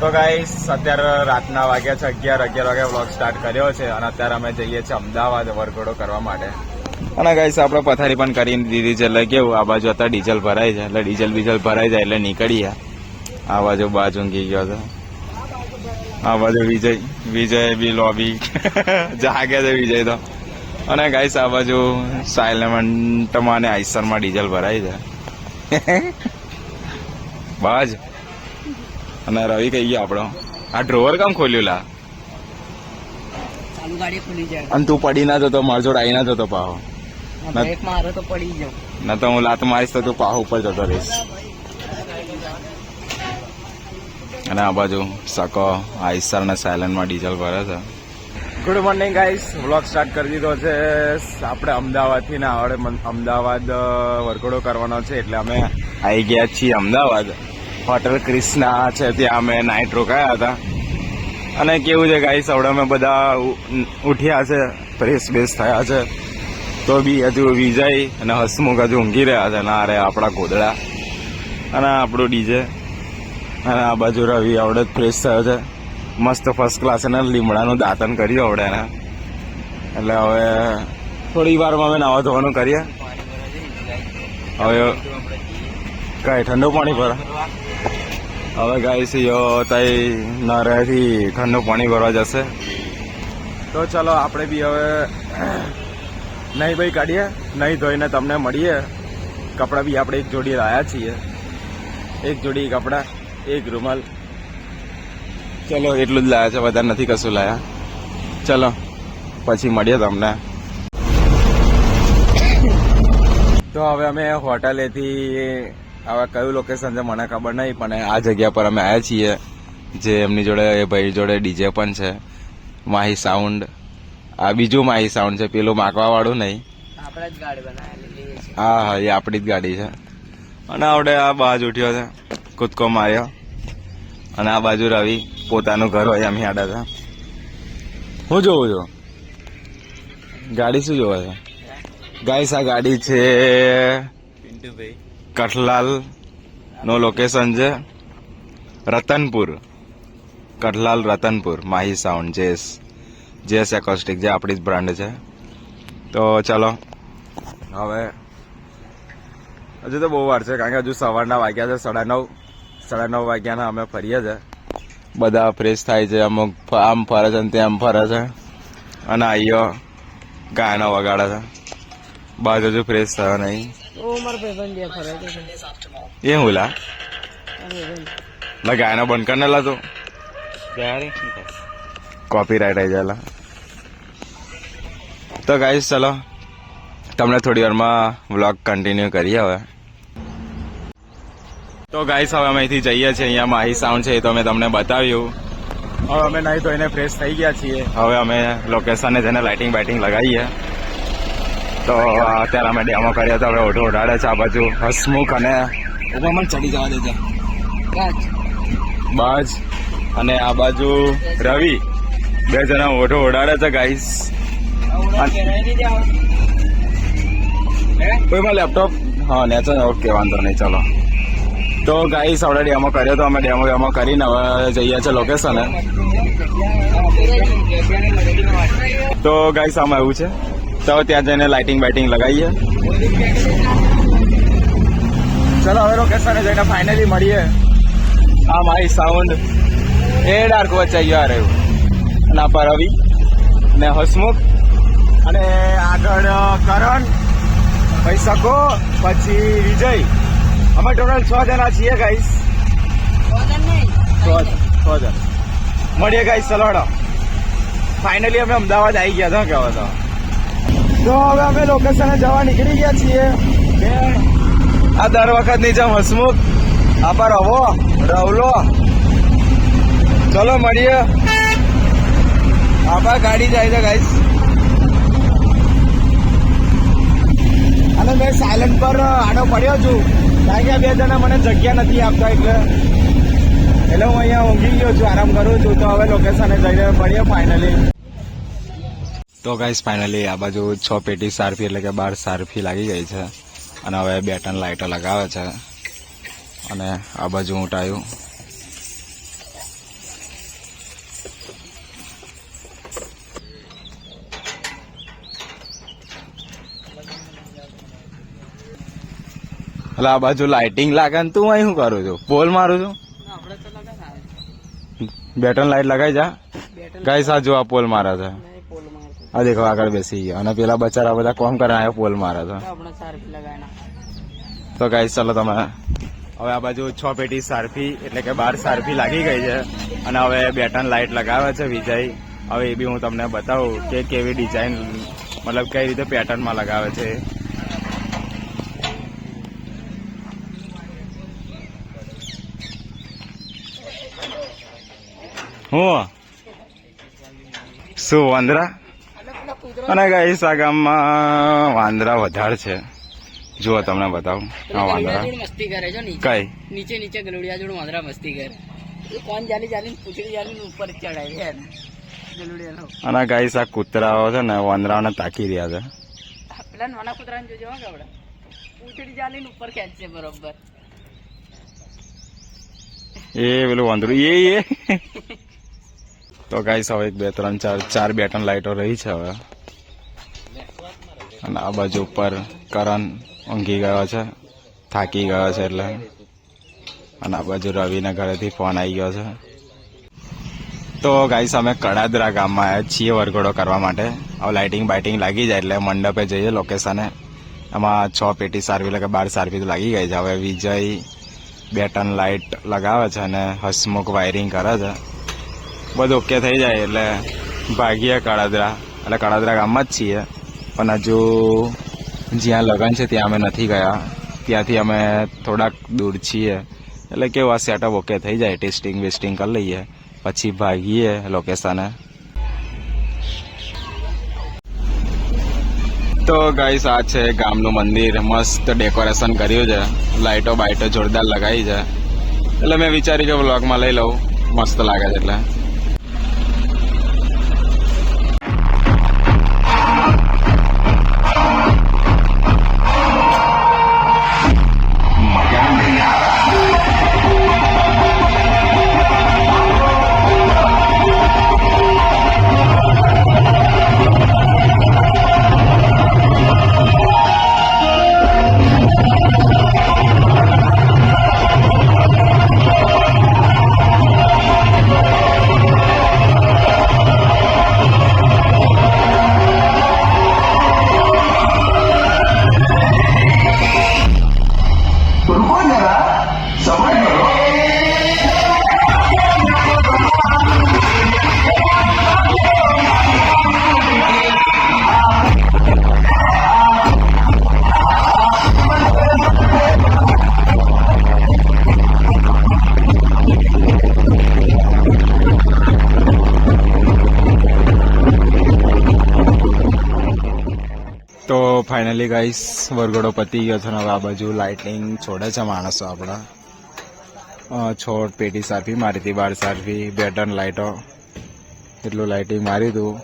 તો ગાઈસ અત્યારે રાતના વાગ્યા છે, અગિયાર અગિયાર વાગ્યા વ્લોગ સ્ટાર્ટ કર્યો છે અને અત્યારે અમે જઈએ છીએ અમદાવાદ વરઘોડો કરવા માટે. અને ગાઈસ આપણે પથારી પણ કરી દીધી છે, એટલે કેવું, આ બાજુ અત્યારે ડીઝલ ભરાય છે, એટલે ડીઝલ બીઝલ ભરાઈ જાય એટલે નીકળીએ. આ બાજુ બાજુ ઊંઘી ગયો છે. આ બાજુ વિજય વિજય બી લોબી જાગે છે વિજય તો. અને ગાઈસ આ બાજુ સાયલેમેન્ટમાં અને આઈસરમાં ડીઝલ ભરાય છે. બાજ. અને રવિ કહી ગયો આપણો? આ ડ્રોવર કામ ખોલ્યું લા? ચાલુ ગાડી ખુલી જાય. અને તું પડી ના જતો માર જોડ આવી ના જતો પાહો. ના તો હું લાત મારીશ તો તું પાહો ઉપર જતો રહીશ. અને આ બાજુ સકો આઈસર અને સાયલન્ટમાં ડીઝલ ભરે છે. Good morning guys vlog start કરી દીધો છે. આપણે અમદાવાદથી ને આવડે અમદાવાદ વરઘોડો કરવાનો છે એટલે અમે આવી ગયા છીએ અમદાવાદ. હોટલ ક્રિષ્ના છે, ત્યાં અમે નાઇટ રોકાયા હતા. અને કેવું છે ગાઈસ હવે અમે બધા ઉઠ્યા છે ફ્રેશ બેસ થયા છે. તો બી હજુ વિજય અને હસમુખ હજુ ઊંઘી રહ્યા છે ના રે આપણા ગોદડા. અને આપણું ડીજે. અને આ બાજુ રવિ આવડે ફ્રેશ થયો છે. મસ્ત ફર્સ્ટ ક્લાસ અને લીમડાનું દાંતન કર્યું આવડે એને. એટલે હવે થોડી વારમાં અમે નાવા ધોવાનું કરીએ. હવે કઈ ઠંડુ પાણી ભરા. હવે ગાઈસ યો, તઈ નરેથી ઠંડુ પાણી ભરવા જશે. તો ચાલો આપણે બી હવે નહીં ભાઈ કાઢીએ નહીં ધોઈને તમને મળીએ. કપડાં બી આપણે એક જોડી લાયા છીએ. એક જોડી કપડાં, એક રૂમાલ. ચલો એટલું જ લાયા છે, વધારે નથી કશું લાયા. ચલો, પછી મળીએ તમને. તો હવે અમે હોટલેથી હવે કયું લોકેશન છે મને ખબર નહીં પણ આ જગ્યા પર અમે આવ્યા છીએ જે એમની જોડે એ ભાઈ જોડે ડીજે પણ છે માહી સાઉન્ડ આ બીજું માહી સાઉન્ડ છે પેલું માકવા વાળું નહીં. આપણે જ ગાડી બનાવેલી છે. હા હા એ આપણી જ ગાડી છે. અને આવડે આ બાજ ઉઠ્યો છે કૂદકો માર્યો. અને આ બાજુ રવિ પોતાનું ઘર હોય એમ યાદ છે. હું જોઉં છું? ગાડી શું જોવે છે? ગાઈસ આ ગાડી છે પિન્ટુભાઈ. કઠલાલ, નો લોકેશન છે રતનપુર, કઠલાલ રતનપુર, માહી સાઉન્ડ જેસ જેસ એકોસ્ટિક જે આપણી જ બ્રાન્ડ છે. તો ચલો, હવે, હજુ તો બહુ વાર છે, કારણ કે હજુ સવારના વાગ્યા છે, સાડા નવ સાડા નવ વાગ્યાના અમે ફરીએ છે. બધા ફ્રેશ થાય છે, અમુક આમ ફરે છે ને આમ ફરે છે. અને આઈયો ગાયનો વગાડે છે. બાજુ હજુ ફ્રેશ થયો નહીં. ઓ મારા ભાઈબંધ જે ફરે એ હું લા લા ગાયનો બંધ કરીને લા તું. કોપી રાઈટ આવી જાય તો ગાઈસ ચલો. તમને થોડી વારમાં વ્લોગ કન્ટિન્યુ કરીએ હવે. તો ગાઈસ હવે અમે અહીંથી જઈએ છીએ. અહીંયા માહી સાઉન્ડ છે એ તો અમે તમને બતાવ્યું. હવે અમે નહીં એને ફ્રેશ થઈ ગયા છીએ. હવે અમે લોકેશને જઈને લાઇટિંગ બાઇટિંગ લગાવીએ. તો અત્યારે અમે ડેમો કર્યા તો હવે ઓઢો ઓઢાડે છે આ બાજુ. હસમુખ અને ઊભા ચડી જવા દેજે. બાજ. અને આ બાજુ રવિ. બે જણા ઓઢો ઓઢાડે છે ગાઈસ કોઈમાં લેપટોપ હા? નેચર ઓકે વાંધો નહીં ચલો. તો ગાઈસ આપણે ડેમો કર્યો તો અમે ડેમો ડેમો કરીને હવે જઈએ છીએ લોકેશને તો ગાઈસ આમાં એવું છે? તો ત્યાં જઈને લાઇટિંગ બાઇટિંગ લગાવીએ ચલો હવે લોકેશને જઈને ફાઇનલી મળીએ આ મારી સાઉન્ડ એ ડાર્ક વચ્ચે ગયો રહ્યું આ પર રવિ ને હસમુખ અને આગળ કરણ ભાઈ શકો પછી વિજય અમે ટોટલ છ જણા છીએ ગાઈસ છ જણ મળીએ ગાઈસ ચલો ફાઇનલી અમે અમદાવાદ આવી ગયા હતા કહેવા તો હવે અમે લોકેશને જવા નીકળી ગયા છીએ. આ દર વખતની જેમ હસમુખ આપા રવો રવલો. ચલો મળીએ. આપા ગાડી જાય છે ગાઈસ અને મેં સાયલન્ટ પર આડો પડ્યો છું. કારણ કે બે જણા મને જગ્યા નથી આપતા એટલે એટલે હું અહીંયા ઊંઘી ગયો છું, આરામ કરું છું. તો હવે લોકેશને જઈને મળીએ ફાઇનલી તો ગાઈસ ફાઇનલી આ બાજુ છ પેટી સારફી એટલે કે બાર સારફી લાગી ગઈ છે. અને હવે બે ત્રણ લાઇટો લગાવે છે. અને આ બાજુ ઊંટાયું એટલે આ બાજુ લાઇટિંગ લાગે ને તું અહીં શું કરું છું? પોલ મારું છું? બેટન લાઇટ લગાવી જા. ગાઈસ આ જો આ પોલ મારા છે. આ દેખો આગળ બેસી ગયા. અને પેલા બચારા બધા કોમ કરે આ પોલ મારે ના તો ગાઈસ ચાલો તમે. હવે આ બાજુ છ પેટી સારફી એટલે કે બાર સારફી લાગી ગઈ છે. અને હવે બેટન લાઇટ લગાવે છે વિજય. હવે એ બી હું તમને બતાવું કે કેવી ડિઝાઇન મતલબ કઈ રીતે પેટર્નમાં લગાવે છે. હું? શું વાંદરા? અને ગાઈસ આ ગામમાં વાંદરા વધારે છે. જુઓ તમને બતાવું. આ વાંદરા. મસ્તી કરે છે નીચે. કઈ? નીચે નીચે ગલુડિયા જોડે વાંદરા મસ્તી કરે. એ કોણ જાલી જાલી પૂછડી જાલી ઉપર ચડાય છે અને ગાઈસ આ કૂતરાઓ છે ને વાંદરાઓને તાકી રહ્યા છે. પેલા નાના કૂતરાને જોજો કપડા પૂછડી જાલી ઉપર ખેંચશે બરોબર. એ પેલું વાંદરું એ એ. તો ગાઈસ હવે એક બે ત્રણ ચાર ચાર બેટન લાઈટો રહી છે હવે. અને આ બાજુ ઉપર કરણ ઊંઘી ગયો છે, થાકી ગયો છે એટલે. અને આ બાજુ રવિના ઘરેથી ફોન આવી ગયો છે. તો ગાઈસ અમે કડાદરા ગામમાં આવ્યા છીએ વરઘોડો કરવા માટે. હવે લાઇટિંગ બાઇટિંગ લાગી જાય એટલે મંડપે જઈએ લોકેશને એમાં છ પેટી સારવી એટલે કે બાર સારવી તો લાગી ગઈ છે. હવે વિજય બે લાઇટ લગાવે છે અને હસમુખ વાયરિંગ કરે છે. બધું ઓકે થઈ જાય એટલે ભાગીએ કડાદરા. એટલે કડાદરા ગામમાં જ છીએ. પણ હજુ જ્યાં લગન છે ત્યાં અમે નથી ગયા. ત્યાંથી અમે થોડાક દૂર છીએ. એટલે કેવું આ સેટઅપ ઓકે થઈ જાય. ટેસ્ટિંગ વેસ્ટિંગ કરી લઈએ. પછી ભાગીએ લોકેશને તો ગાઈસ આ છે ગામનું મંદિર. મસ્ત ડેકોરેશન કર્યું છે. લાઇટો બાઇટો જોરદાર લગાવી છે. એટલે મેં વિચાર્યું કે વ્લોગમાં લઈ લઉં. મસ્ત લાગે છે એટલે. તો ફાઇનલી ગાઈસ વરઘોડો પતી ગયો છે હવે આ બાજુ લાઇટિંગ છોડે છે માણસો આપણા. છોડ પેટી સારફી મારી હતી બાર સારફી બે ટન લાઇટો એટલું લાઇટિંગ મારી હતું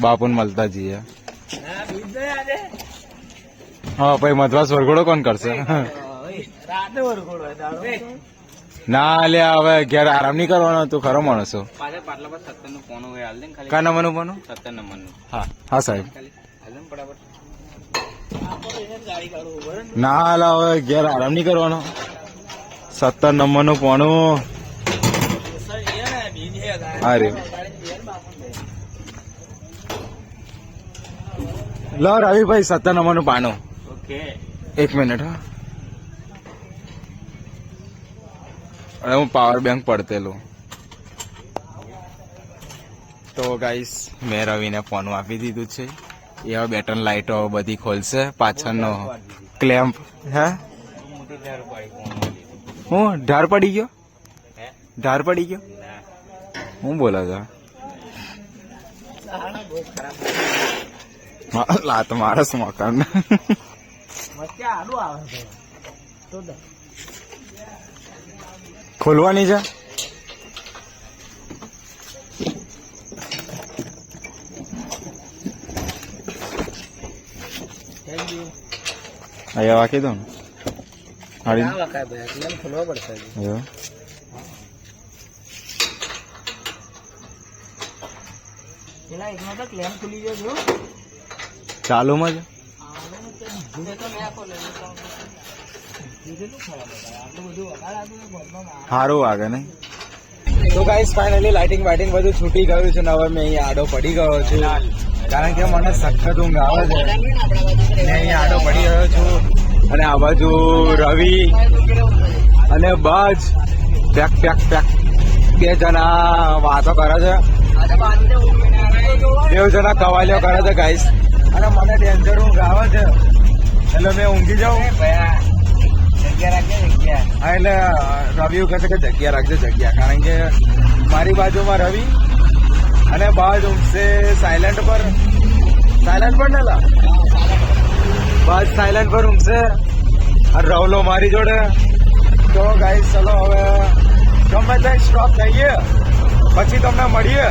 બાપુન મળતા જઈએ. હા પછી મધવાસ વરઘોડો કોણ કરશે? રાતે વરઘોડો ના લે હવે ઘેર આરામ નહીં કરવાનો તું ખરો માણસ છો. પાછળ પાટલા પર સત્તરનું ફોન હોય હાલ દે ખાલી. કા નંબરનું બનું સત્તર નંબરનું હા હા સાહેબ. ને ના હાલ હવે ઘેર આરામ નહીં કરવાનો. સત્તર નંબરનું પોણું હા રે લો રવિભાઈ સત્તર નંબરનું પાનું. ઓકે. એક મિનિટ હા. અરે હું પાવર બેંક પડતેલું. તો ગાઈસ મેં રવિને ફોન આપી દીધું છે. એ હવે બેટન લાઇટો બધી ખોલશે. પાછળનો ક્લેમ્પ હે? હું? ઢાર પડી ગયો? ઢાર પડી ગયો? હું બોલો છો લાત મારસ મકાન. મસ્તી આડું આવે તો દે. ખોલવાની છે? અહીંયા વાકી દો ને. ખોલવા પડશે પેલા એકનો તો ક્લેમ ખુલી ગયો ચાલુમાં જ? સારું વાગે ને તો ગાઈસ ફાઇનલી લાઇટિંગ વાઇટિંગ બધું છૂટી ગયું છે ને હવે મેં અહીંયા આડો પડી ગયો છું. કારણ કે મને સખત ઊંઘ આવે છે. મેં અહીંયા આડો પડી ગયો છું. અને આ બાજુ રવિ અને બજ પેક પેક પેક. બે જણા વાતો કરે છે. બે જણા કવાલીઓ કરે છે ગાઈસ અને મને ડેન્જર ઊંઘ આવે છે. એટલે મેં ઊંઘી જાઉં. હા, એટલે રવિ છે કે જગ્યા રાખજે જગ્યા. કારણ કે મારી બાજુમાં રવિ અને બાજ ઊંઘશે સાયલેન્ટ પર. સાયલેન્ટ પર ને લા? બાજ સાયલેન્ટ પર ઊંઘશે. રવલો મારી જોડે. તો ગાઈસ ચલો હવે ગમે ત્યાં સ્ટોપ થઈએ. પછી તમને મળીએ.